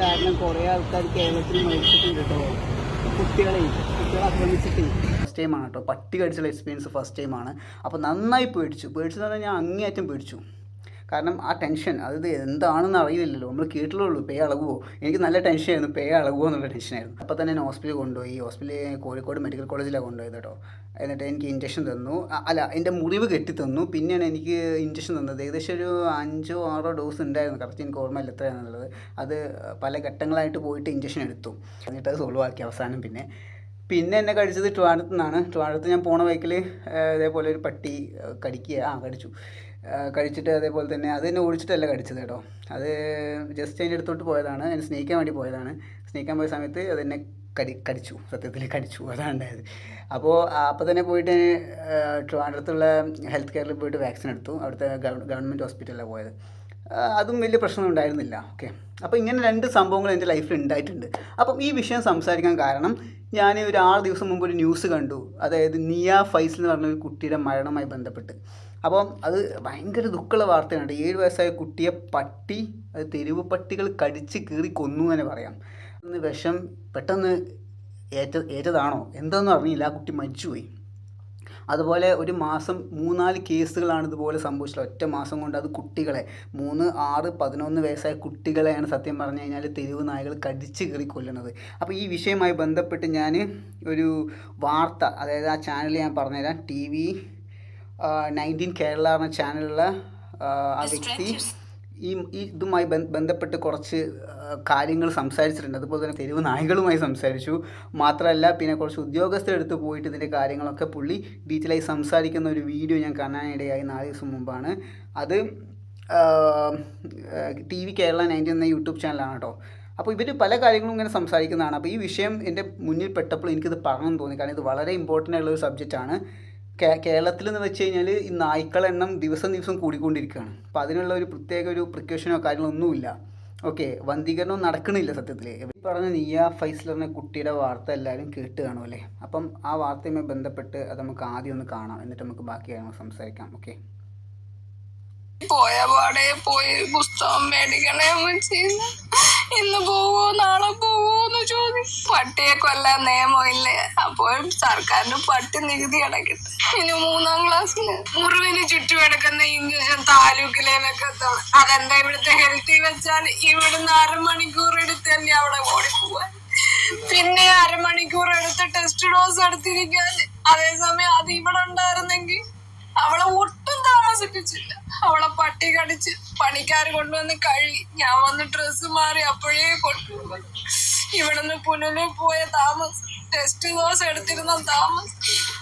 കാരണം കുറേ ആൾക്കാർ കേരളത്തിൽ മരിച്ചിട്ടുണ്ട് കേട്ടോ കുട്ടികളെ കുട്ടികളെ ആക്രമിച്ചിട്ട് ഫസ്റ്റ് ടൈമാണ് കേട്ടോ പട്ടി കടിച്ചുള്ള എക്സ്പീരിയൻസ് ഫസ്റ്റ് ടൈം ആണ്. അപ്പോൾ നന്നായി പേടിച്ചു. പേടിച്ചു എന്ന് പറഞ്ഞാൽ ഞാൻ അങ്ങേയറ്റം പേടിച്ചു. കാരണം ആ ടെൻഷൻ അത് എന്താണെന്ന് അറിയില്ലല്ലോ. നമ്മൾ കേട്ടിട്ടുള്ളൂ പേ അളകുമോ എനിക്ക് നല്ല ടെൻഷൻ ആയിരുന്നു പേ അളകുമോ എന്നുള്ള ടെൻഷനായിരുന്നു. അപ്പോൾ തന്നെ എന്നെ ഹോസ്പിറ്റലിൽ കൊണ്ടുപോയി. ഹോസ്പിറ്റലിൽ കോഴിക്കോട് മെഡിക്കൽ കോളേജിലാണ് കൊണ്ടുപോയത് കേട്ടോ എന്നിട്ട് എനിക്ക് ഇഞ്ചക്ഷൻ തന്നു. അല്ല എന്റെ മുറിവ് കെട്ടി തന്നു. പിന്നെയാണ് എനിക്ക് ഇഞ്ചക്ഷൻ തന്നത്. ഏകദേശം ഒരു അഞ്ചോ ആറോ ഡോസ് ഉണ്ടായിരുന്നു. കറക്റ്റ് എനിക്ക് ഓർമ്മയില്ല എത്രയാണെന്നുള്ളത് അത് പല ഘട്ടങ്ങളായിട്ട് പോയിട്ട് ഇഞ്ചക്ഷൻ എടുത്തു. എന്നിട്ട് അത് സോൾവ് ആക്കി അവസാനം പിന്നെ. പിന്നെ എന്നെ കഴിച്ചത് ട്രിവാൻഡ്രത്ത് നിന്നാണ്. ട്രിവാൻഡ്രത്ത് ഞാൻ പോണ ബൈക്കിൽ ഇതേപോലെ ഒരു പട്ടി കടിക്കുക ആ കടിച്ചു. കഴിച്ചിട്ട് അതേപോലെ തന്നെ അത് തന്നെ ഓടിച്ചിട്ടല്ല കടിച്ചത് കേട്ടോ. അത് ജസ്റ്റ് അതിന്റെ അടുത്തോട്ട് പോയതാണ്. അതിന് സ്നേഹിക്കാൻ വേണ്ടി പോയതാണ്. സ്നേഹിക്കാൻ പോയ സമയത്ത് അത് തന്നെ കടി കടിച്ചു. സത്യത്തിൽ കടിച്ചു. അതാണ് ഉണ്ടായത് അപ്പോൾ അപ്പോൾ തന്നെ പോയിട്ട് ട്രിവാൻഡ്രത്തുള്ള ഹെൽത്ത് കെയറിൽ പോയിട്ട് വാക്സിൻ എടുത്തു. അവിടുത്തെ ഗവൺമെന്റ് ഹോസ്പിറ്റലിലാണ് പോയത്. അതും വലിയ പ്രശ്നമൊന്നും ഉണ്ടായിരുന്നില്ല. ഓക്കെ അപ്പോൾ ഇങ്ങനെ രണ്ട് സംഭവങ്ങൾ എന്റെ ലൈഫിൽ ഉണ്ടായിട്ടുണ്ട് അപ്പം ഈ വിഷയം സംസാരിക്കാൻ കാരണം ഞാൻ ഒരു ആറ് ദിവസം മുമ്പ് ഒരു ന്യൂസ് കണ്ടു. അതായത് നിയ ഫൈസൽ എന്ന് പറഞ്ഞ ഒരു കുട്ടിയുടെ മരണവുമായി ബന്ധപ്പെട്ട്. അപ്പം അത് ഭയങ്കര ദുഃഖമുള്ള വാർത്തയാണ് ഏഴ് വയസ്സായ കുട്ടിയെ പട്ടി അത് തെരുവ് പട്ടികൾ കടിച്ച് കീറി കൊന്നു തന്നെ പറയാം. അന്ന് വിഷം പെട്ടെന്ന് ഏറ്റ ഏറ്റതാണോ? എന്തെന്ന് അറിഞ്ഞില്ല. ആ കുട്ടി മരിച്ചുപോയി. അതുപോലെ ഒരു മാസം മൂന്നാൽ കേസുകളാണ് ഇതുപോലെ സംഭവിച്ചത് ഒറ്റ മാസം കൊണ്ട് അത് കുട്ടികളെ മൂന്ന് ആറ് പതിനൊന്ന് വയസ്സായ കുട്ടികളെയാണ് സത്യം പറഞ്ഞു കഴിഞ്ഞാൽ തെരുവ് നായകൾ കടിച്ച് കയറി കൊല്ലുന്നത്. അപ്പോൾ ഈ വിഷയവുമായി ബന്ധപ്പെട്ട് ഞാൻ ഒരു വാർത്ത അതായത് ആ ചാനൽ ഞാൻ പറഞ്ഞുതരാം. ടി വി നയന്റീൻ കേരള എന്ന ചാനലുള്ള ആ, വ്യക്തി ഈ ഈ ഇതുമായി ബന്ധപ്പെട്ട് കുറച്ച് കാര്യങ്ങൾ സംസാരിച്ചിട്ടുണ്ട്. അതുപോലെ തന്നെ തെരുവ് നായ്കളുമായി സംസാരിച്ചു. മാത്രമല്ല പിന്നെ കുറച്ച് ഉദ്യോഗസ്ഥരെടുത്ത് പോയിട്ട് ഇതിന്റെ കാര്യങ്ങളൊക്കെ പുള്ളി ഡീറ്റെയിലായി സംസാരിക്കുന്ന ഒരു വീഡിയോ ഞാൻ കാണാനിടയായി നാല് ദിവസം മുമ്പാണ്. അത് ടി വി കേരള നയന്റി എന്ന യൂട്യൂബ് ചാനലാണ് കേട്ടോ അപ്പോൾ ഇവർ പല കാര്യങ്ങളും ഇങ്ങനെ സംസാരിക്കുന്നതാണ്. അപ്പോൾ ഈ വിഷയം എന്റെ മുന്നിൽ പെട്ടപ്പോൾ എനിക്കിത് പറഞ്ഞു തോന്നി. കാരണം ഇത് വളരെ ഇമ്പോർട്ടന്റ് ആയിട്ടുള്ള ഒരു സബ്ജക്റ്റാണ് കേരളത്തിൽ എന്ന് വെച്ച് കഴിഞ്ഞാൽ ഈ നായ്ക്കളെ എണ്ണം ദിവസം ദിവസം കൂടിക്കൊണ്ടിരിക്കുകയാണ്. അപ്പോൾ അതിനുള്ള ഒരു പ്രത്യേക ഒരു പ്രിക്കോഷനോ കാര്യങ്ങളൊന്നുമില്ല ഓക്കെ വന്ധീകരണം നടക്കണില്ല സത്യത്തിൽ ഈ പറഞ്ഞ നിയ ഫൈസലറിനെ കുട്ടിയുടെ വാർത്ത എല്ലാവരും കേട്ട് കാണും അല്ലേ? അപ്പം ആ വാർത്തയുമായി ബന്ധപ്പെട്ട് അത് നമുക്ക് ആദ്യം ഒന്ന് കാണാം. എന്നിട്ട് നമുക്ക് ബാക്കി കാര്യങ്ങൾ സംസാരിക്കാം. ഓക്കെ പോയ പാടെ പോയി പുസ്തകം മേടിക്കണേ അമ്മച്ചി. ഇന്ന് പോവോ നാളെ പോവോന്ന് ചോദിച്ചു ചോദിക്കും പട്ടിയെ കൊല്ലാൻ നിയമമില്ലേ? അപ്പോൾ സർക്കാരിന് പട്ടി നികുതി അടക്കട്ടെ ഇനി മൂന്നാം ക്ലാസ്സിന് മുറിവിന് ചുറ്റും അടക്കുന്ന താലൂക്കിലേനൊക്കെ എത്തണം. അതെന്താ ഇവിടുത്തെ ഹെൽത്തി വെച്ചാൽ ഇവിടുന്ന് അരമണിക്കൂർ എടുത്തല്ലേ അവിടെ ഓടിപ്പോവാൻ? പിന്നെ അരമണിക്കൂർ എടുത്ത് ടെസ്റ്റ് ഡോസ് എടുത്തിരിക്കാൻ. അതേസമയം അത് ഇവിടെ ഉണ്ടായിരുന്നെങ്കിൽ അവളെ ഒട്ടും താമസിപ്പിച്ചില്ല. അവളെ പട്ടി കടിച്ച് പണിക്കാർ കൊണ്ടുവന്ന് കഴി. ഞാൻ വന്ന് ഡ്രസ്സ് മാറി അപ്പോഴേ കൊണ്ടുപോകും. ഇവിടുന്ന് പുനലൂർ പോയ താമസം. ടെസ്റ്റ് ഡോസ് എടുത്തിരുന്ന താമസം.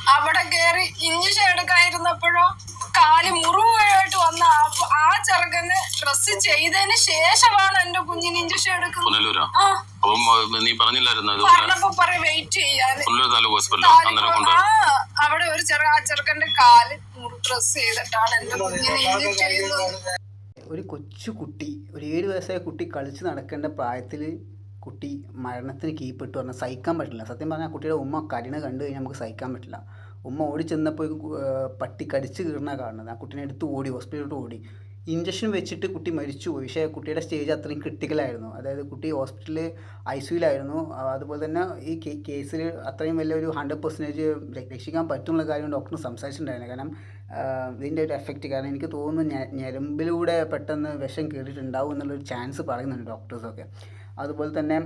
അവിടെ കയറി ഇഞ്ചക്ഷൻ എടുക്കാതിരുന്നപ്പോഴോ കാൽ മുറിവായിട്ട് വന്ന ആ- ആ ചെറുക്കന് ഡ്രസ്സ് ചെയ്തതിന് ശേഷമാണ് എന്റെ കുഞ്ഞിന് ഇഞ്ചക്ഷൻ എടുക്കുന്നത്. നീ പറഞ്ഞില്ലായിരുന്നു ഇത് പറഞ്ഞപ്പോ പറയും വെയിറ്റ് അവിടെ ഒരു ചെറു ആ ചെറുക്കന്റെ കാൽ ഡ്രസ് ചെയ്തിട്ടാണ് എന്റെ കുഞ്ഞിനെ ഇഞ്ചക്ട് ചെയ്യുന്നത്. ഒരു കൊച്ചു കുട്ടി ഒരു ഏഴ് വയസ്സായ കുട്ടി കളിച്ച് നടക്കേണ്ട പ്രായത്തിൽ കുട്ടി മരണത്തിന് കീപ്പിട്ട് പറഞ്ഞാൽ സഹിക്കാൻ പറ്റില്ല. സത്യം പറഞ്ഞാൽ കുട്ടിയുടെ ഉമ്മ കരുണ കണ്ടു കഴിഞ്ഞാൽ നമുക്ക് സഹിക്കാൻ പറ്റില്ല. ഉമ്മ ഓടി ചെന്നപ്പോൾ പട്ടി കടിച്ച് കീറുന്ന കാണുന്നത്. ആ കുട്ടീനെ എടുത്ത് ഓടി ഹോസ്പിറ്റലിലോട്ട് ഓടി. ഇഞ്ചക്ഷൻ വെച്ചിട്ട് കുട്ടി മരിച്ചുപോയി പക്ഷേ കുട്ടിയുടെ സ്റ്റേജ് അത്രയും ക്രിട്ടിക്കലായിരുന്നു അതായത് കുട്ടി ഹോസ്പിറ്റലിൽ ഐ സിയുലായിരുന്നു അതുപോലെ തന്നെ ഈ കേസിൽ അത്രയും വലിയൊരു ഹൺഡ്രഡ് പെർസെന്റേജ് രക്ഷിക്കാൻ പറ്റുമെന്നുള്ള കാര്യം ഡോക്ടർ സംസാരിച്ചിട്ടുണ്ടായിരുന്നു. കാരണം ഇതിന്റെ ഒരു എഫക്റ്റ് കാരണം എനിക്ക് തോന്നുന്നു ഞരമ്പിലൂടെ പെട്ടെന്ന് വിഷം കയറിയിട്ടുണ്ടാവും എന്നുള്ളൊരു ചാൻസ് പറയുന്നുണ്ട് ഡോക്ടേഴ്സൊക്കെ അതുപോലെ തന്നെ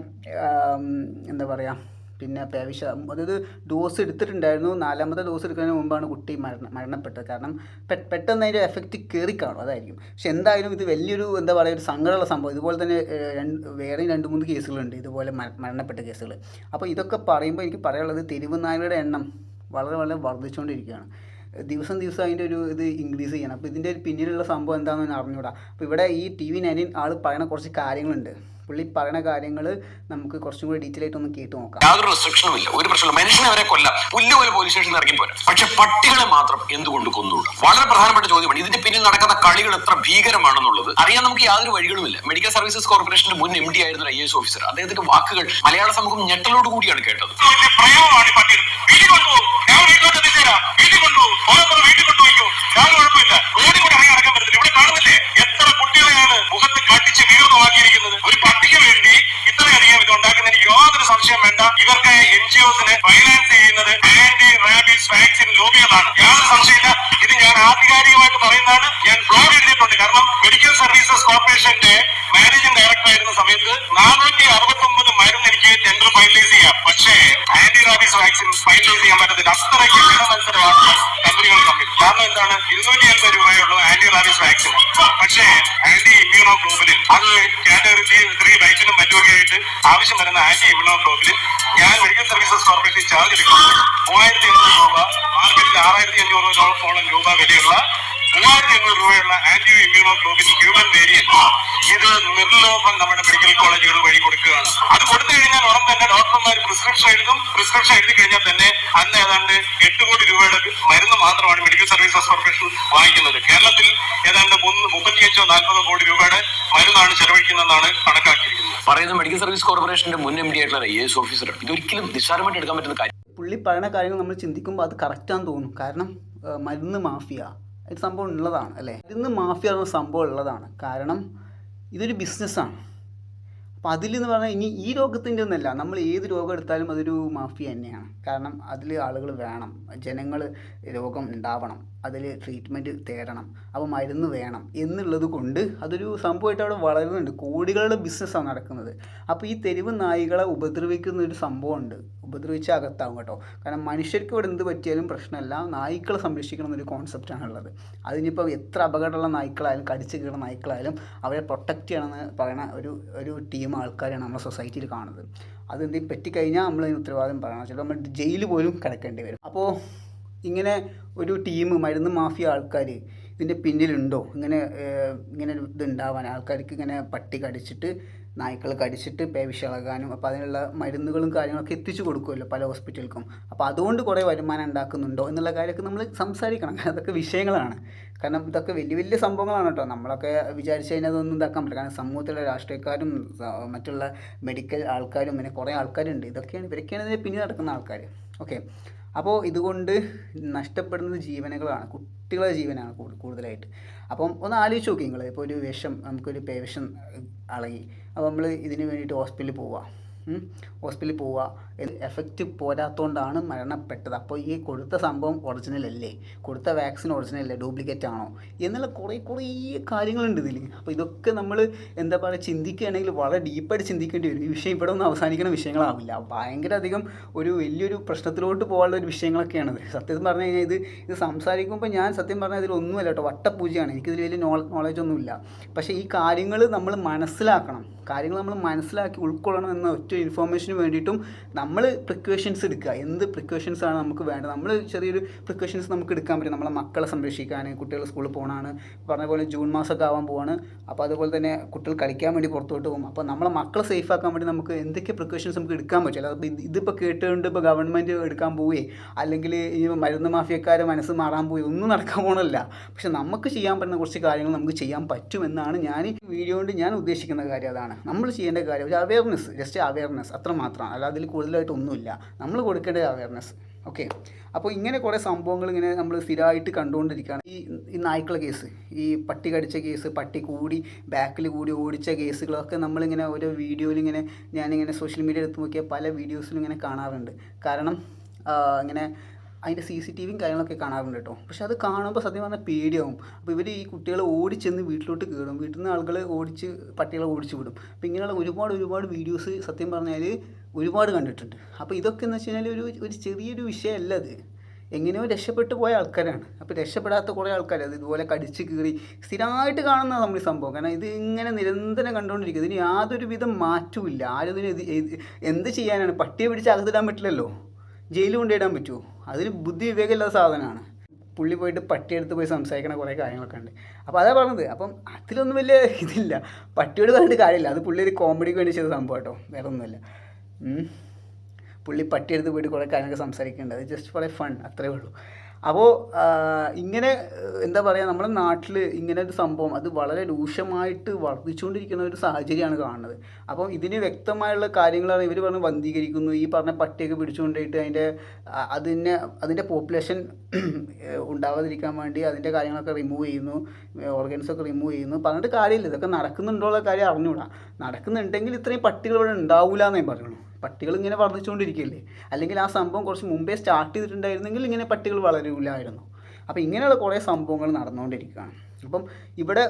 എന്താ പറയുക പിന്നെ പേവിഷ അതായത് ഡോസ് എടുത്തിട്ടുണ്ടായിരുന്നു. നാലാമത്തെ ഡോസ് എടുക്കുന്നതിന് മുമ്പാണ് കുട്ടി മരണം മരണപ്പെട്ടത്. കാരണം പെട്ടെന്ന് അതിന്റെ എഫക്റ്റ് കയറി കാണും. അതായിരിക്കും. പക്ഷെ എന്തായാലും ഇത് വലിയൊരു എന്താ പറയുക ഒരു സങ്കടമുള്ള സംഭവം. ഇതുപോലെ തന്നെ രണ്ട് വേറെയും രണ്ട് മൂന്ന് കേസുകളുണ്ട്. ഇതുപോലെ മര- മരണപ്പെട്ട കേസുകൾ. അപ്പോൾ ഇതൊക്കെ പറയുമ്പോൾ എനിക്ക് പറയാനുള്ളത് തെരുവ് നായകളുടെ എണ്ണം വളരെ വളരെ വർദ്ധിച്ചുകൊണ്ടിരിക്കുകയാണ്. ദിവസം ദിവസം അതിന്റെ ഒരു ഇത് ഇൻക്രീസ് ചെയ്യണം. അപ്പോൾ ഇതിന്റെ ഒരു പിന്നിലുള്ള സംഭവം എന്താണെന്ന് അറിഞ്ഞൂടാ അപ്പോൾ ഇവിടെ ഈ ടി വി നയനിൽ ആൾ പറയുന്ന കുറച്ച് കാര്യങ്ങളുണ്ട്. പുള്ളി പറയുന്ന കാര്യങ്ങൾ നമുക്ക് കുറച്ചും കൂടി ഡീറ്റെയിൽ ആയിട്ട് ഒന്ന് കേട്ട് നോക്കാം. യാതൊരു റെസ്ട്രിക്ഷനും ഇല്ല. ഒരു പ്രശ്നമില്ല മനുഷ്യനെ അവരെ കൊല്ല. പുല്ല് പോലെ പോലീസ് സ്റ്റേഷനിൽ ഇറങ്ങി പോരാ പക്ഷെ പട്ടികളെ മാത്രം എന്തുകൊണ്ട് കൊന്നുകൂടാ വളരെ പ്രധാനപ്പെട്ട ചോദ്യമാണ്. ഇതിന്റെ പിന്നിൽ നടക്കുന്ന കളികൾ എത്ര ഭീകരമാണെന്നുള്ളത് അറിയാൻ നമുക്ക് യാതൊരു വഴികളുമില്ല. മെഡിക്കൽ സർവീസസ് കോർപ്പറേഷന്റെ മുൻ എം ഡി ആയിരുന്ന ഐ എസ് ഓഫീസർ അദ്ദേഹത്തിന്റെ വാക്കുകൾ മലയാള സമൂഹം ഞെട്ടലോട് കൂടിയാണ് കേട്ടത്. വീട്ടിൽ കൊണ്ടുപോകും. ഞാൻ വീട്ടിൽ കൊണ്ടുപോകും. വീട്ടിൽ കൊണ്ടുപോയിക്കോ കുഴപ്പമില്ല. മുഖത്ത് കാട്ടിച്ച് വിരോധമാക്കിയിരിക്കുന്നത് ഒരു പട്ടിക്ക് വേണ്ടി ഇത്രയധികം ഇത് ഉണ്ടാക്കുന്നതിന് യാതൊരു സംശയം വേണ്ട. ഇവർക്ക് എൻ ജി ഒസിന് ഫൈനാൻസ് ചെയ്യുന്നത് ആന്റി റാബീസ് വാക്സിൻ ലോബികളാണ്. യാതൊരു സംശയമില്ല ഇത് ഞാൻ ആധികാരികമായിട്ട് പറയുന്നതാണ്. ഞാൻ ബ്ലോഗ് എഴുതിയിട്ടുണ്ട്. കാരണം മെഡിക്കൽ സർവീസസ് കോർപ്പറേഷന്റെ മാനേജിംഗ് ഡയറക്ടർ ആയിരുന്ന സമയത്ത് നാനൂറ്റി അറുപത്തി ഒമ്പത് മരുന്ന് എനിക്ക് ടെൻഡർ ഫൈനലൈസ് ചെയ്യാം. ആന്റി റാബീസ് വാക്സിൻ ഫൈനലൈസ് ചെയ്യാൻ പറ്റത്തില്ല. അത്രയ്ക്ക് ജനമത്സരമാണ് കമ്പനികൾ തമ്മിൽ. കാരണം എന്താണ്? ഇരുന്നൂറ്റി അൻപത് രൂപയുള്ളൂ ആന്റി വാക്സിൻ പക്ഷേ ആന്റി ഇമ്മ്യൂണോ ഗ്ലോബലിൻ അത് കാറ്റഗറി ത്രീ ഡയറ്റിനും മറ്റുമൊക്കെ ആയിട്ട് ആവശ്യം വരുന്ന ആന്റി ഇമ്മ്യൂണോ ഗ്ലോബലിൻ ഞാൻ മെഡിക്കൽ സർവീസസ് കോർപ്പറേഷൻ ചാർജ് എടുക്കുന്നത് മൂവായിരത്തി അഞ്ഞൂറ് രൂപ. മാർക്കറ്റിൽ ആറായിരത്തി അഞ്ഞൂറോളം രൂപ വിലയുള്ള മൂവായിരത്തി എണ്ണൂറ് രൂപയുള്ള anti immunoglobulin human variant ഇത് നിർലോഭം നമ്മുടെ മെഡിക്കൽ കോളേജുകൾ വഴി കൊടുക്കുകയാണ്. അത് കൊടുത്തു കഴിഞ്ഞാൽ ഉടൻ തന്നെ ഡോക്ടർമാർ പ്രിസ്ക്രിപ്ഷൻ എഴുതും. പ്രിസ്ക്രിപ്ഷൻ എഴുതി കഴിഞ്ഞാൽ തന്നെ അന്ന് ഏതാണ്ട് എട്ട് കോടി രൂപയുടെ മരുന്ന് മാത്രമാണ് മെഡിക്കൽ സർവീസസ് കോർപ്പറേഷൻ വാങ്ങിക്കുന്നത്. കേരളത്തിൽ ഏതാണ്ട് മൂന്ന് മുപ്പത്തിയഞ്ചോ നാൽപ്പതോ കോടി രൂപയുടെ മരുന്നാണ് ചെലവഴിക്കുന്നതെന്നാണ് കണക്കാക്കിയിരിക്കുന്നത്. പറയുന്നത് മെഡിക്കൽ സർവീസ് കോർപ്പറേഷന്റെ മുൻ എം ഡി ആയിട്ടുള്ള ഐ എസ് ഓഫീസർ ഇതൊരിക്കലും നിസ്സാരമായിട്ട് എടുക്കാൻ പറ്റുന്ന കാര്യം. പുള്ളി പറയുന്ന കാര്യങ്ങൾ നമ്മൾ ചിന്തിക്കുമ്പോൾ അത് കറക്റ്റാന്ന് തോന്നും. കാരണം മരുന്ന് മാഫിയ ഇത് സംഭവം ഉള്ളതാണ് അല്ലേ? ഇതിന്ന് മാഫിയ എന്ന സംഭവം ഉള്ളതാണ്. കാരണം ഇതൊരു ബിസിനസ്സാണ്. അപ്പോൾ അതിലെന്ന് പറഞ്ഞാൽ ഇനി ഈ രോഗത്തിന്റെ ഒന്നല്ല നമ്മൾ ഏത് രോഗം എടുത്താലും അതൊരു മാഫിയ തന്നെയാണ്. കാരണം അതിൽ ആളുകൾ വേണം ജനങ്ങൾ രോഗം ഉണ്ടാവണം അതിൽ ട്രീറ്റ്മെന്റ് തേടണം അപ്പോൾ മരുന്ന് വേണം എന്നുള്ളത് കൊണ്ട് അതൊരു സംഭവമായിട്ട് അവിടെ വളരുന്നുണ്ട്. കോടികളുടെ ബിസിനസ്സാണ് നടക്കുന്നത്. അപ്പോൾ ഈ തെരുവ് നായികളെ ഉപദ്രവിക്കുന്ന ഒരു സംഭവമുണ്ട്. ഉപദ്രവിച്ച് അകത്താവും കേട്ടോ. കാരണം മനുഷ്യർക്ക് ഇവിടെ എന്ത് പറ്റിയാലും പ്രശ്നമല്ല. നായ്ക്കളെ സംരക്ഷിക്കണം എന്നൊരു കോൺസെപ്റ്റാണ് ഉള്ളത് അതിനിപ്പോൾ എത്ര അപകടമുള്ള നായ്ക്കളായാലും കടിച്ച് കീറുന്ന നായ്ക്കളായാലും അവരെ പ്രൊട്ടക്റ്റ് ചെയ്യണമെന്ന് പറയുന്ന ഒരു ഒരു ടീം ആൾക്കാരാണ് നമ്മുടെ സൊസൈറ്റിയിൽ കാണുന്നത്. അതെന്തെങ്കിലും പറ്റിക്കഴിഞ്ഞാൽ നമ്മൾ അതിന് ഉത്തരവാദിത്തം പറയണം. ചിലപ്പോൾ നമ്മൾ ജയിലിൽ പോലും കിടക്കേണ്ടി വരും. അപ്പോൾ ഇങ്ങനെ ഒരു ടീം മരുന്ന് മാഫിയ ആൾക്കാർ ഇതിന്റെ പിന്നിലുണ്ടോ? ഇങ്ങനെ ഇങ്ങനെ ഒരു ഇത് ഉണ്ടാവാൻ ആൾക്കാർക്ക് ഇങ്ങനെ പട്ടി കടിച്ചിട്ട് നായ്ക്കൾ കടിച്ചിട്ട് പേവിഷളകാനും അപ്പോൾ അതിനുള്ള മരുന്നുകളും കാര്യങ്ങളൊക്കെ എത്തിച്ചു കൊടുക്കുമല്ലോ പല ഹോസ്പിറ്റലുകൾക്കും അപ്പോൾ അതുകൊണ്ട് കുറേ വരുമാനം ഉണ്ടാക്കുന്നുണ്ടോ എന്നുള്ള കാര്യമൊക്കെ നമ്മൾ സംസാരിക്കണം. അതൊക്കെ വിഷയങ്ങളാണ്. കാരണം ഇതൊക്കെ വലിയ വലിയ സംഭവങ്ങളാണ് കേട്ടോ. നമ്മളൊക്കെ വിചാരിച്ചു കഴിഞ്ഞാൽ അതൊന്നും ഇതാക്കാൻ പറ്റില്ല. കാരണം സമൂഹത്തിലെ രാഷ്ട്രീയക്കാരും മറ്റുള്ള മെഡിക്കൽ ആൾക്കാരും പിന്നെ കുറേ ആൾക്കാരുണ്ട്. ഇതൊക്കെയാണ് ഇവരൊക്കെയാണ് ഇതിന് പിന്നിൽ നടക്കുന്ന ആൾക്കാർ. ഓക്കെ. അപ്പോൾ ഇതുകൊണ്ട് നഷ്ടപ്പെടുന്നത് ജീവനുകളാണ്. കുട്ടികളുടെ ജീവനാണ് കൂടുതലായിട്ട്. അപ്പം ഒന്ന് ആലോചിച്ച് നോക്കി നിങ്ങൾ ഇപ്പോൾ ഒരു വിഷം നമുക്കൊരു പേവിഷം അളകി. അപ്പോൾ നമ്മൾ ഇതിന് വേണ്ടിയിട്ട് ഹോസ്പിറ്റലിൽ പോവുക ഹോസ്പിറ്റലിൽ പോവുക എഫക്റ്റ് പോരാത്തതുകൊണ്ടാണ് മരണപ്പെട്ടത്. അപ്പോൾ ഈ കൊടുത്ത സംഭവം ഒറിജിനൽ അല്ലേ? കൊടുത്ത വാക്സിൻ ഒറിജിനൽ അല്ലേ? ഡ്യൂപ്ലിക്കേറ്റ് ആണോ? എന്നുള്ള കുറേ കുറേ കാര്യങ്ങളുണ്ട് ഇതിൽ അപ്പോൾ ഇതൊക്കെ നമ്മൾ എന്താ പറയുക ചിന്തിക്കുകയാണെങ്കിൽ വളരെ ഡീപ്പായിട്ട് ചിന്തിക്കേണ്ടി വരും. ഈ വിഷയം ഇവിടെ ഒന്നും അവസാനിക്കുന്ന വിഷയങ്ങളാവില്ല. ഭയങ്കര അധികം ഒരു വലിയൊരു പ്രശ്നത്തിലോട്ട് പോകാനുള്ള ഒരു വിഷയങ്ങളൊക്കെയാണത് സത്യം പറഞ്ഞു കഴിഞ്ഞാൽ ഇത് ഇത് സംസാരിക്കുമ്പോൾ ഞാൻ സത്യം പറഞ്ഞാൽ ഇതിലൊന്നുമല്ല കേട്ടോ. വട്ടപ്പൂജയാണ് എനിക്കിതിൽ വലിയ നോളജ് ഒന്നുമില്ല. പക്ഷേ ഈ കാര്യങ്ങൾ നമ്മൾ മനസ്സിലാക്കണം. കാര്യങ്ങൾ നമ്മൾ മനസ്സിലാക്കി ഉൾക്കൊള്ളണം എന്ന ഒറ്റ ഇൻഫോർമേഷന് വേണ്ടിയിട്ടും നമ്മൾ പ്രിക്കോഷൻസ് എടുക്കുക. എന്ത് പ്രിക്കോഷൻസ് ആണ് നമുക്ക് വേണ്ടത്? നമ്മൾ ചെറിയൊരു പ്രിക്കോഷൻസ് നമുക്ക് എടുക്കാൻ പറ്റും. നമ്മളെ മക്കളെ സംരക്ഷിക്കാൻ കുട്ടികൾ സ്കൂളിൽ പോകണമാണ് പറഞ്ഞ പോലെ ജൂൺ മാസമൊക്കെ ആവാൻ പോവാണ്. അപ്പോൾ അതുപോലെ തന്നെ കുട്ടികൾ കളിക്കാൻ വേണ്ടി പുറത്തോട്ട് പോകും. അപ്പോൾ നമ്മളെ മക്കളെ സേഫ് ആക്കാൻ വേണ്ടി നമുക്ക് എന്തൊക്കെ പ്രിക്കോഷൻസ് നമുക്ക് എടുക്കാൻ പറ്റില്ല അപ്പോൾ ഇത് ഇതിപ്പോൾ കേട്ടുകൊണ്ട് ഇപ്പോൾ ഗവൺമെന്റ് എടുക്കാൻ പോവുകയെ അല്ലെങ്കിൽ ഈ മരുന്ന് മാഫിയക്കാരെ മനസ്സ് മാറാൻ പോയി ഒന്നും നടക്കാൻ പോകണമല്ല പക്ഷെ നമുക്ക് ചെയ്യാൻ പറ്റുന്ന കുറച്ച് കാര്യങ്ങൾ നമുക്ക് ചെയ്യാൻ പറ്റുമെന്നാണ് ഞാൻ ഈ വീഡിയോ കൊണ്ട് ഞാൻ ഉദ്ദേശിക്കുന്ന കാര്യം. അതാണ്. നമ്മൾ ചെയ്യേണ്ട കാര്യം. ഒരു അവയർനെസ് ജസ്റ്റ് അവയർനെസ് അത്ര മാത്രമാണ് അല്ലാതെ അതിൽ കൂടുതലായിട്ട് ഒന്നുമില്ല നമ്മൾ കൊടുക്കേണ്ട അവയർനെസ് ഓക്കെ അപ്പോൾ ഇങ്ങനെ കുറേ സംഭവങ്ങൾ ഇങ്ങനെ നമ്മൾ സ്ഥിരമായിട്ട് കണ്ടുകൊണ്ടിരിക്കുകയാണ്. ഈ ഈ നായ്ക്കളെ കേസ് ഈ പട്ടി കടിച്ച കേസ് പട്ടി കൂടി ബാക്കിൽ കൂടി ഓടിച്ച കേസുകളൊക്കെ നമ്മളിങ്ങനെ ഓരോ വീഡിയോയിൽ ഇങ്ങനെ ഞാനിങ്ങനെ സോഷ്യൽ മീഡിയ എടുത്ത് നോക്കിയാൽ പല വീഡിയോസിലും ഇങ്ങനെ കാണാറുണ്ട്. കാരണം ഇങ്ങനെ അതിന്റെ സി സി ടി വിയും കാര്യങ്ങളൊക്കെ കാണാറുണ്ട് കേട്ടോ. പക്ഷെ അത് കാണുമ്പോൾ സത്യം പറഞ്ഞാൽ പേടിയാവും. അപ്പോൾ ഇവർ ഈ കുട്ടികളെ ഓടിച്ചെന്ന് വീട്ടിലോട്ട് കയറും വീട്ടിൽ നിന്ന് ആളുകൾ ഓടിച്ച് പട്ടികളെ ഓടിച്ച് വിടും. അപ്പോൾ ഇങ്ങനെയുള്ള ഒരുപാട് ഒരുപാട് വീഡിയോസ് സത്യം പറഞ്ഞാൽ ഒരുപാട് കണ്ടിട്ടുണ്ട്. അപ്പോൾ ഇതൊക്കെ എന്ന് വെച്ച് കഴിഞ്ഞാൽ ഒരു ഒരു ചെറിയൊരു വിഷയമല്ല അത്. എങ്ങനെയോ രക്ഷപ്പെട്ടു പോയ ആൾക്കാരാണ്. അപ്പോൾ രക്ഷപ്പെടാത്ത കുറേ ആൾക്കാർ അത് ഇതുപോലെ കടിച്ച് കീറി സ്ഥിരമായിട്ട് കാണുന്ന നമ്മൾ സംഭവം. കാരണം ഇത് ഇങ്ങനെ നിരന്തരം കണ്ടുകൊണ്ടിരിക്കുക ഇതിന് യാതൊരു വിധം മാറ്റമില്ല ആരും ഇതിന് ഇത് ഇത് എന്ത് ചെയ്യാനാണ്? പട്ടിയെ പിടിച്ച് അകത്തിടാൻ പറ്റില്ലല്ലോ. ജയിലിൽ കൊണ്ടിടാൻ പറ്റുമോ അതിന് ബുദ്ധി വിവേകമില്ലാത്ത സാധനമാണ്. പുള്ളി പോയിട്ട് പട്ടിയെടുത്ത് പോയി സംസാരിക്കണ കുറേ കാര്യങ്ങളൊക്കെ ഉണ്ട്. അപ്പോൾ അതാ പറഞ്ഞത്. അപ്പം അതിലൊന്നും വലിയ ഇതില്ല. പട്ടിയോട് പറഞ്ഞിട്ട് കാര്യമില്ല. അത് പുള്ളി ഒരു കോമഡിക്ക് വേണ്ടി ചെയ്ത സംഭവം കേട്ടോ. വേറെ ഒന്നുമില്ല. പുള്ളി പട്ടിയെടുത്ത് പോയിട്ട് കുറേ കാര്യങ്ങളൊക്കെ സംസാരിക്കുന്നുണ്ട്. അത് ജസ്റ്റ് ഫോർ എ ഫൺ അത്രേ ഉള്ളൂ. അപ്പോൾ ഇങ്ങനെ എന്താ പറയുക നമ്മുടെ നാട്ടിൽ ഇങ്ങനെ ഒരു സംഭവം അത് വളരെ രൂക്ഷമായിട്ട് വർദ്ധിച്ചുകൊണ്ടിരിക്കുന്ന ഒരു സാഹചര്യമാണ് കാണുന്നത്. അപ്പോൾ ഇതിന് വ്യക്തമായുള്ള കാര്യങ്ങളാണ് ഇവർ പറഞ്ഞ് വന്ധീകരിക്കുന്നു. ഈ പറഞ്ഞ പട്ടിയൊക്കെ പിടിച്ചുകൊണ്ടിട്ട് അതിന്റെ അതിനെ അതിന്റെ പോപ്പുലേഷൻ ഉണ്ടാവാതിരിക്കാൻ വേണ്ടി അതിന്റെ കാര്യങ്ങളൊക്കെ റിമൂവ് ചെയ്യുന്നു. ഓർഗൻസ് ഒക്കെ റിമൂവ് ചെയ്യുന്നു. പറഞ്ഞിട്ട് കാര്യമില്ല. ഇതൊക്കെ നടക്കുന്നുണ്ടോ ഉള്ള കാര്യം അറിഞ്ഞുകൂടാ. നടക്കുന്നുണ്ടെങ്കിൽ ഇത്രയും പട്ടികൾ ഇവിടെ ഉണ്ടാവില്ല എന്നേ പറയുള്ളൂ പട്ടികൾ ഇങ്ങനെ വർദ്ധിച്ചുകൊണ്ടിരിക്കുകയല്ലേ? അല്ലെങ്കിൽ ആ സംഭവം കുറച്ച് മുമ്പേ സ്റ്റാർട്ട് ചെയ്തിട്ടുണ്ടായിരുന്നെങ്കിൽ ഇങ്ങനെ പട്ടികൾ വളരില്ലായിരുന്നു അപ്പോൾ ഇങ്ങനെയുള്ള കുറേ സംഭവങ്ങൾ നടന്നുകൊണ്ടിരിക്കുകയാണ്. അപ്പം ഇവിടെ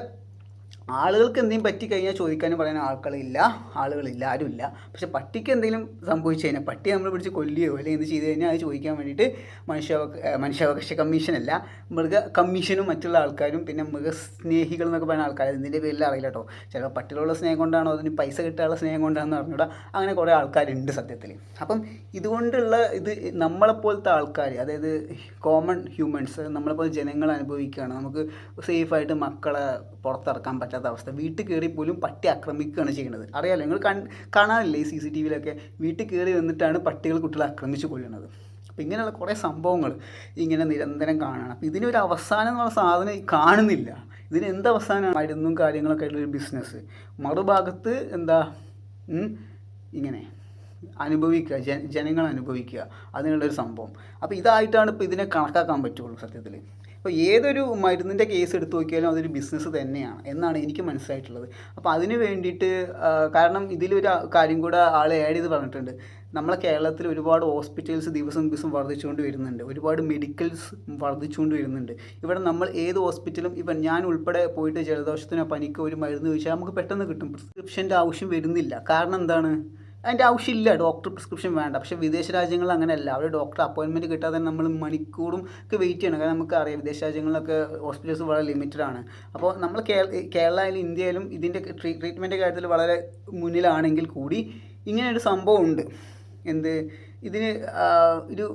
ആളുകൾക്ക് എന്തെങ്കിലും പറ്റിക്കഴിഞ്ഞാൽ ചോദിക്കാനും പറയാൻ ആൾക്കളില്ല ആളുകളില്ല ആരുമില്ല പക്ഷെ പട്ടിക്ക് എന്തെങ്കിലും സംഭവിച്ചു കഴിഞ്ഞാൽ പട്ടി നമ്മൾ പിടിച്ച് കൊല്ലുകയോ അല്ലെങ്കിൽ എന്ത് ചെയ്തു കഴിഞ്ഞാൽ അത് ചോദിക്കാൻ വേണ്ടിയിട്ട് മനുഷ്യാവകാശ ഏഹ് മനുഷ്യാവകാശ കമ്മീഷനല്ല മൃഗ കമ്മീഷനും മറ്റുള്ള ആൾക്കാരും പിന്നെ മൃഗസ്നേഹികൾ എന്നൊക്കെ പറയുന്ന ആൾക്കാർ ഇതിന്റെ പേരിൽ അറിയില്ല കേട്ടോ. ചില പട്ടികളുള്ള സ്നേഹം കൊണ്ടാണോ അതിന് പൈസ കിട്ടാനുള്ള സ്നേഹം കൊണ്ടാണെന്ന് പറഞ്ഞൂടാ അങ്ങനെ കുറേ ആൾക്കാരുണ്ട് സത്യത്തിൽ. അപ്പം ഇതുകൊണ്ടുള്ള ഇത് നമ്മളെപ്പോലത്തെ ആൾക്കാർ അതായത് കോമൺ ഹ്യൂമൻസ് നമ്മളെപ്പോലെ ജനങ്ങൾ അനുഭവിക്കുകയാണ്. നമുക്ക് സേഫായിട്ട് മക്കളെ പുറത്തിറക്കാൻ പറ്റാത്ത അവസ്ഥ വീട്ടിൽ കയറി പോലും പട്ടി ആക്രമിക്കുകയാണ് ചെയ്യുന്നത്. അറിയാലോ നിങ്ങൾ കൺ കാണാനില്ലേ ഈ സി സി ടി വിയിലൊക്കെ? വീട്ടിൽ കയറി വന്നിട്ടാണ് പട്ടികൾ കുട്ടികളെ ആക്രമിച്ച് കൊല്ലുന്നത്. അപ്പോൾ ഇങ്ങനെയുള്ള കുറേ സംഭവങ്ങൾ ഇങ്ങനെ നിരന്തരം കാണണം. അപ്പോൾ ഇതിനൊരു അവസാനം എന്നുള്ള സാധനം കാണുന്നില്ല. ഇതിന് എന്ത് അവസാനമാണ് മരുന്നും കാര്യങ്ങളൊക്കെ ആയിട്ടുള്ളൊരു ബിസിനസ് മറുഭാഗത്ത് എന്താ? ഇങ്ങനെ അനുഭവിക്കുക. ജന ജനങ്ങൾ അനുഭവിക്കുക. അതിനുള്ളൊരു സംഭവം. അപ്പോൾ ഇതായിട്ടാണ് ഇപ്പോൾ ഇതിനെ കണക്കാക്കാൻ പറ്റുള്ളൂ സത്യത്തിൽ ഇപ്പോൾ ഏതൊരു മരുന്നിന്റെ കേസ് എടുത്തു നോക്കിയാലും അതൊരു ബിസിനസ് തന്നെയാണ് എന്നാണ് എനിക്ക് മനസ്സിലായിട്ടുള്ളത്. അപ്പോൾ അതിന് വേണ്ടിയിട്ട് കാരണം ഇതിലൊരു കാര്യം കൂടെ ആൾ ആഡ് ചെയ്ത് പറഞ്ഞിട്ടുണ്ട്. നമ്മളെ കേരളത്തിൽ ഒരുപാട് ഹോസ്പിറ്റൽസ് ദിവസം ദിവസം വർദ്ധിച്ചുകൊണ്ട് വരുന്നുണ്ട്. ഒരുപാട് മെഡിക്കൽസ് വർദ്ധിച്ചുകൊണ്ട് വരുന്നുണ്ട്. ഇവിടെ നമ്മൾ ഏത് ഹോസ്പിറ്റലും ഇപ്പം ഞാൻ ഉൾപ്പെടെ പോയിട്ട് ജലദോഷത്തിനോ പനിക്കോ ഒരു മരുന്ന് ചോദിച്ചാൽ നമുക്ക് പെട്ടെന്ന് കിട്ടും. പ്രിസ്ക്രിപ്ഷന്റെ ആവശ്യം വരുന്നില്ല. കാരണം എന്താണ്? അതിന്റെ ആവശ്യമില്ല. ഡോക്ടർ പ്രിസ്ക്രിപ്ഷൻ വേണ്ട. പക്ഷേ വിദേശ രാജ്യങ്ങളിൽ അങ്ങനെയല്ല. അവിടെ ഡോക്ടർ അപ്പോയിൻമെന്റ് കിട്ടാതെ നമ്മൾ മണിക്കൂറും ഒക്കെ വെയിറ്റ് ചെയ്യണം. കാരണം നമുക്ക് അറിയാം വിദേശ രാജ്യങ്ങളിലൊക്കെ ഹോസ്പിറ്റൽസ് വളരെ ലിമിറ്റഡ് ആണ്. അപ്പോൾ നമ്മൾ കേരള ആയാലും ഇന്ത്യയിലും ഇതിന്റെ ട്രീറ്റ്മെന്റ് കാര്യത്തിൽ വളരെ മുന്നിലാണെങ്കിൽ കൂടി ഇങ്ങനെ ഒരു സംഭവം ഉണ്ട് എന്ത്? ഇതിന് ഒരു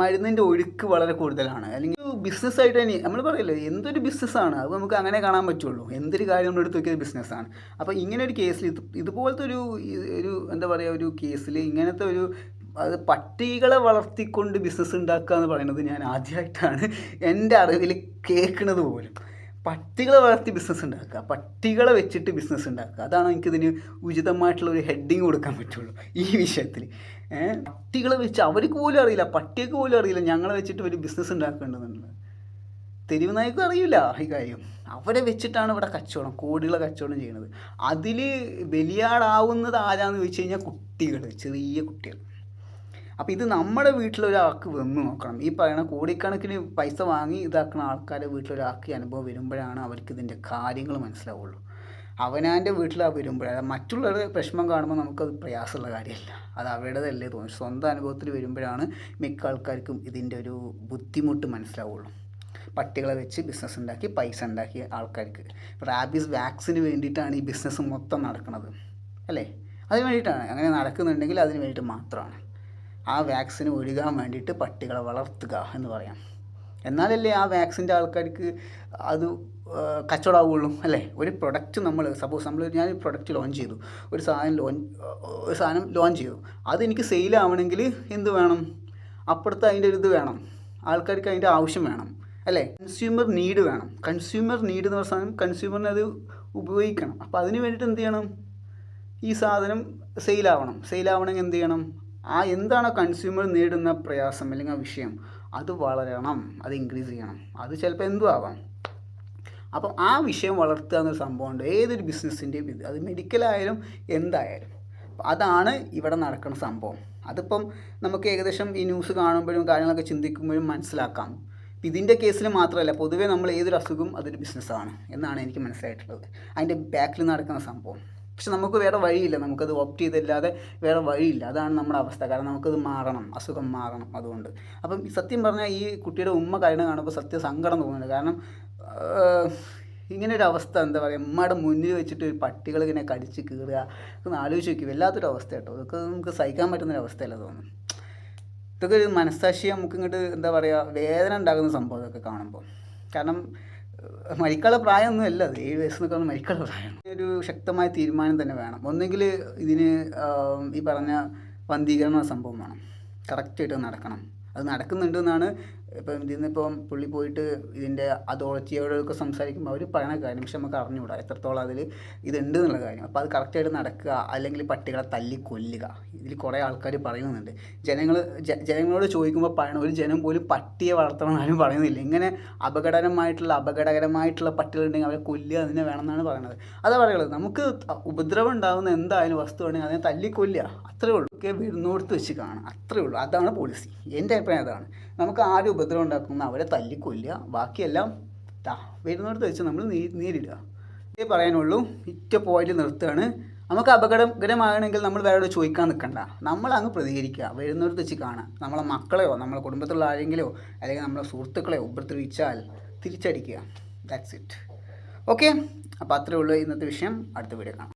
മരുന്നിന്റെ ഒഴുക്ക് വളരെ കൂടുതലാണ്. അല്ലെങ്കിൽ ഒരു ബിസിനസ്സായിട്ട് തന്നെ നമ്മൾ പറയല്ലോ എന്തൊരു ബിസിനസ്സാണ് അത് നമുക്ക് അങ്ങനെ കാണാൻ പറ്റുള്ളൂ. എന്തൊരു കാര്യം നമ്മൾ എടുത്ത് നോക്കിയത് ബിസിനസ്സാണ്. അപ്പോൾ ഇങ്ങനെ ഒരു കേസിൽ ഇത് ഇതുപോലത്തെ ഒരു ഒരു എന്താ പറയുക ഒരു കേസിൽ ഇങ്ങനത്തെ ഒരു അത് പട്ടികളെ വളർത്തിക്കൊണ്ട് ബിസിനസ് ഉണ്ടാക്കുക എന്ന് പറയുന്നത് ഞാൻ ആദ്യമായിട്ടാണ് എന്റെ അറിവിൽ കേൾക്കുന്നത് പോലും. പട്ടികളെ വളർത്തി ബിസിനസ് ഉണ്ടാക്കുക. പട്ടികളെ വെച്ചിട്ട് ബിസിനസ് ഉണ്ടാക്കുക. അതാണ് എനിക്കിതിന് ഉചിതമായിട്ടുള്ള ഒരു ഹെഡിങ് കൊടുക്കാൻ പറ്റുള്ളൂ ഈ വിഷയത്തിൽ. പട്ടികളെ വെച്ച് അവർക്ക് പോലും അറിയില്ല. പട്ടികൾക്ക് പോലും അറിയില്ല ഞങ്ങളെ വെച്ചിട്ട് ഒരു ബിസിനസ് ഉണ്ടാക്കേണ്ടതെന്നുള്ളത്. തെരുവ് നായ്ക്കും അറിയില്ല ഈ കാര്യം. അവരെ വെച്ചിട്ടാണ് ഇവിടെ കച്ചവടം കോടികളെ കച്ചവടം ചെയ്യുന്നത്. അതിൽ ബലിയാടാവുന്നത് ആരാന്ന് ചോദിച്ചു കഴിഞ്ഞാൽ കുട്ടികൾ ചെറിയ കുട്ടികൾ അപ്പോൾ ഇത് നമ്മുടെ വീട്ടിലൊരാൾക്ക് വന്ന് നോക്കണം. ഈ പറയുന്ന കോടിക്കണക്കിന് പൈസ വാങ്ങി ഇതാക്കുന്ന ആൾക്കാരെ വീട്ടിലൊരാൾക്ക് അനുഭവം വരുമ്പോഴാണ് അവർക്ക് ഇതിന്റെ കാര്യങ്ങൾ മനസ്സിലാവുള്ളൂ. അവനാന്റെ വീട്ടിൽ ആ വരുമ്പോഴാണ് മറ്റുള്ളവരുടെ പ്രശ്നം കാണുമ്പോൾ നമുക്കത് പ്രയാസമുള്ള കാര്യമല്ല. അത് അവരുടേതല്ലേ തോന്നി. സ്വന്തം അനുഭവത്തിൽ വരുമ്പോഴാണ് മിക്ക ആൾക്കാർക്കും ഇതിന്റെ ഒരു ബുദ്ധിമുട്ട് മനസ്സിലാവുള്ളൂ. പട്ടികളെ വെച്ച് ബിസിനസ് ഉണ്ടാക്കി പൈസ ഉണ്ടാക്കിയ ആൾക്കാർക്ക്. റാബീസ് വാക്സിന് വേണ്ടിയിട്ടാണ് ഈ ബിസിനസ് മൊത്തം നടക്കുന്നത് അല്ലേ? അതിന് വേണ്ടിയിട്ടാണ്. അങ്ങനെ നടക്കുന്നുണ്ടെങ്കിൽ അതിന് വേണ്ടിയിട്ട് മാത്രമാണ്. ആ വാക്സിന് ഒഴുകാൻ വേണ്ടിയിട്ട് പട്ടികളെ വളർത്തുക എന്ന് പറയാം. എന്നാലല്ലേ ആ വാക്സിന്റെ ആൾക്കാർക്ക് അത് കച്ചവടമാവുള്ളൂ അല്ലേ? ഒരു പ്രൊഡക്റ്റ് നമ്മൾ സപ്പോസ് നമ്മൾ ഞാൻ ഒരു പ്രൊഡക്റ്റ് ലോഞ്ച് ചെയ്തു. ഒരു സാധനം ലോഞ്ച് ഒരു സാധനം ലോഞ്ച് ചെയ്തു. അതെനിക്ക് സെയിലാവണമെങ്കിൽ എന്ത് വേണം? അപ്പുറത്ത് അതിന്റെ ഒരു ഇത് വേണം. ആൾക്കാർക്ക് അതിന്റെ ആവശ്യം വേണം അല്ലേ? കൺസ്യൂമർ നീഡ് വേണം. കൺസ്യൂമർ നീഡ് എന്ന് പറഞ്ഞ സാധനം കൺസ്യൂമറിന് അത് ഉപയോഗിക്കണം. അപ്പോൾ അതിന് വേണ്ടിയിട്ട് എന്ത് ചെയ്യണം? ഈ സാധനം സെയിലാവണം സെയിലാവണമെങ്കിൽ എന്ത് ചെയ്യണം? ആ എന്താണ് കൺസ്യൂമർ നേടുന്ന പ്രയാസം അല്ലെങ്കിൽ ആ വിഷയം? അത് വളരണം അത് ഇൻക്രീസ് ചെയ്യണം. അത് ചിലപ്പോൾ എന്തും ആവാം. അപ്പം ആ വിഷയം വളർത്തുക എന്നൊരു സംഭവമുണ്ട് ഏതൊരു ബിസിനസ്സിന്റെയും ഇത് അത് മെഡിക്കലായാലും എന്തായാലും. അതാണ് ഇവിടെ നടക്കുന്ന സംഭവം. അതിപ്പം നമുക്ക് ഏകദേശം ഈ ന്യൂസ് കാണുമ്പോഴും കാര്യങ്ങളൊക്കെ ചിന്തിക്കുമ്പോഴും മനസ്സിലാക്കാം. ഇതിന്റെ കേസിൽ മാത്രമല്ല പൊതുവേ നമ്മൾ ഏതൊരു അസുഖം അതൊരു ബിസിനസ്സാണ് എന്നാണ് എനിക്ക് മനസ്സിലായിട്ടുള്ളത്. അതിന്റെ ബാക്കിൽ നടക്കുന്ന സംഭവം. പക്ഷെ നമുക്ക് വേറെ വഴിയില്ല. നമുക്കത് ഓപ്റ്റ് ചെയ്തില്ലാതെ വേറെ വഴിയില്ല. അതാണ് നമ്മുടെ അവസ്ഥ. കാരണം നമുക്കത് മാറണം. അസുഖം മാറണം അതുകൊണ്ട്. അപ്പം സത്യം പറഞ്ഞാൽ ഈ കുട്ടിയുടെ ഉമ്മ കരുണ കാണുമ്പോൾ സത്യം സങ്കടം തോന്നുന്നുണ്ട്. കാരണം ഇങ്ങനെ ഒരു അവസ്ഥ എന്താ പറയുക ഉമ്മയുടെ മുന്നിൽ വെച്ചിട്ട് ഒരു പട്ടികൾ ഇങ്ങനെ കടിച്ച് കീറുക. ഒന്ന് ആലോചിച്ച് നോക്കി. വല്ലാത്തൊരു അവസ്ഥ കേട്ടോ. ഇതൊക്കെ നമുക്ക് സഹിക്കാൻ പറ്റുന്നൊരു അവസ്ഥയല്ല തോന്നുന്നു. ഇതൊക്കെ ഒരു മനസ്സാക്ഷിയെ നമുക്ക് ഇങ്ങോട്ട് എന്താ പറയുക വേദന ഉണ്ടാകുന്ന സംഭവം ഇതൊക്കെ കാണുമ്പോൾ. കാരണം മരിക്കാനുള്ള പ്രായമൊന്നും അല്ല അത് ഏഴ് വയസ്സ് എന്നൊക്കെ മരിക്കാനുള്ള പ്രായം. ഒരു ശക്തമായ തീരുമാനം തന്നെ വേണം. ഒന്നെങ്കിൽ ഇതിന് ഈ പറഞ്ഞ വന്ധീകരണ സംഭവം വേണം. കറക്റ്റായിട്ട് നടക്കണം. അത് നടക്കുന്നുണ്ട് എന്നാണ് ഇപ്പം ഇതിൽ നിന്നിപ്പം പുള്ളി പോയിട്ട് ഇതിന്റെ അതോറിറ്റിയോടൊക്കെ സംസാരിക്കുമ്പോൾ അവർ പറയണ കാര്യം പക്ഷെ നമുക്ക് അറിഞ്ഞുകൂടാ എത്രത്തോളം അതിൽ ഇതുണ്ട് എന്നുള്ള കാര്യം. അപ്പോൾ അത് കറക്റ്റായിട്ട് നടക്കുക അല്ലെങ്കിൽ പട്ടികളെ തല്ലി കൊല്ലുക. ഇതിൽ കുറേ ആൾക്കാർ പറയുന്നുണ്ട്. ജനങ്ങൾ ജനങ്ങളോട് ചോദിക്കുമ്പോൾ പറയണ ഒരു ജനം പോലും പട്ടിയെ വളർത്തണം ആരും പറയുന്നില്ല. ഇങ്ങനെ അപകടകരമായിട്ടുള്ള അപകടകരമായിട്ടുള്ള പട്ടികളുണ്ടെങ്കിൽ അവരെ കൊല്ലുക അതിനെ വേണമെന്നാണ് പറയുന്നത്. അതാ പറയുള്ളത് നമുക്ക് ഉപദ്രവം ഉണ്ടാകുന്ന എന്തായാലും വസ്തു വസ്തുവാണെങ്കിൽ അതിനെ തല്ലിക്കൊല്ലുക. അത്രേ ഉള്ളൂ. ഒക്കെ വരുന്നോടത്ത് വെച്ച് കാണാം അത്രേ ഉള്ളൂ. അതാണ് പോളിസി എന്റെ അഭിപ്രായം അതാണ്. നമുക്ക് ആരും ഉപദ്രവം ഉണ്ടാക്കുന്ന അവരെ തല്ലിക്കൊല്ലുക. ബാക്കിയെല്ലാം താ വരുന്നിടത്ത് വെച്ച് നമ്മൾ നീ നേരിടുക. ഇതേ പറയാനുള്ളൂ ഇറ്റ പോയിന്റ് നിർത്തുകയാണ്. നമുക്ക് അപകടകരമാകണമെങ്കിൽ നമ്മൾ വേറെ ചോദിക്കാൻ നിൽക്കണ്ട. നമ്മൾ അങ്ങ് പ്രതികരിക്കുക. വരുന്നവർ വെച്ച് കാണാം നമ്മളെ മക്കളെയോ നമ്മളെ കുടുംബത്തിലുള്ള ആരെങ്കിലോ അല്ലെങ്കിൽ നമ്മളെ സുഹൃത്തുക്കളെയോ ഉപദ്രവിച്ചാൽ തിരിച്ചടിക്കുക. ദാറ്റ്സ് ഇറ്റ് ഓക്കെ അപ്പോൾ അത്രേ ഉള്ളൂ ഇന്നത്തെ വിഷയം. അടുത്ത വീഡിയോ കാണാം.